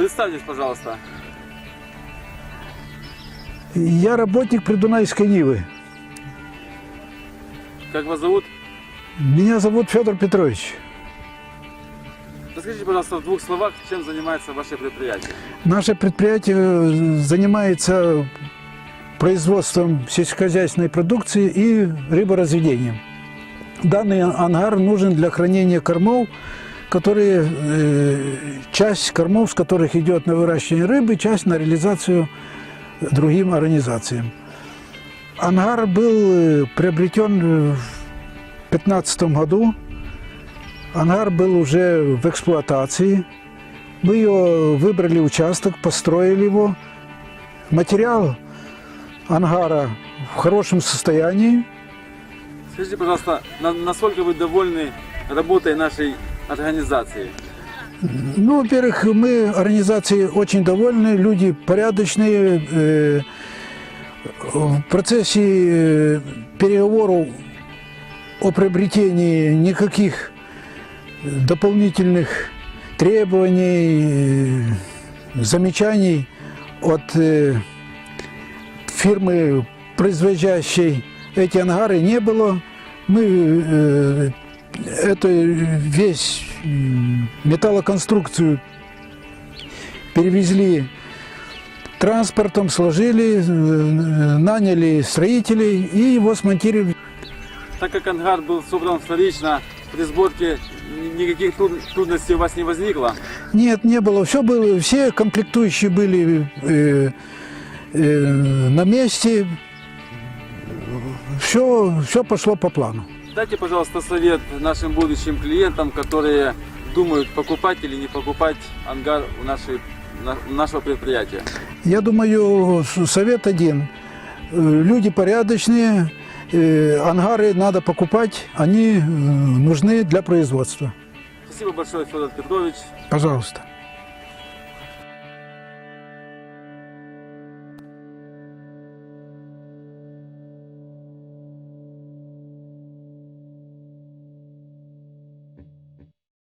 Представьтесь, пожалуйста. Я работник Придунайской Нивы. Как вас зовут? Меня зовут Федор Петрович. Расскажите, пожалуйста, в двух словах, чем занимается ваше предприятие. Наше предприятие занимается производством сельскохозяйственной продукции и рыборазведением. Данный ангар нужен для хранения кормов, которые, э, часть кормов, с которых идет на выращивание рыбы, часть на реализацию другим организациям. Ангар был э, приобретен в 2015 году. Ангар был уже в эксплуатации. Мы ее выбрали участок, построили его. Материал ангара в хорошем состоянии. Скажите, пожалуйста, на- насколько вы довольны работой нашей организации? Ну, во-первых, мы организацией очень довольны, люди порядочные. Э, В процессе э, переговоров о приобретении никаких дополнительных требований, э, замечаний от э, фирмы, производящей эти ангары, не было. Мы это весь металлоконструкцию перевезли транспортом, сложили, э, наняли строителей и его смонтировали. Так как ангар был собран вторично, при сборке ни- никаких труд- трудностей у вас не возникло? Нет, не было. Все было, все комплектующие были э, э, на месте. Все, все пошло по плану. Дайте, пожалуйста, совет нашим будущим клиентам, которые думают, покупать или не покупать ангар у, нашей, на- у нашего предприятия. Я думаю, совет один. Э, Люди порядочные, э, ангары надо покупать, они э, нужны для производства. Спасибо большое, Федор Петрович. Пожалуйста.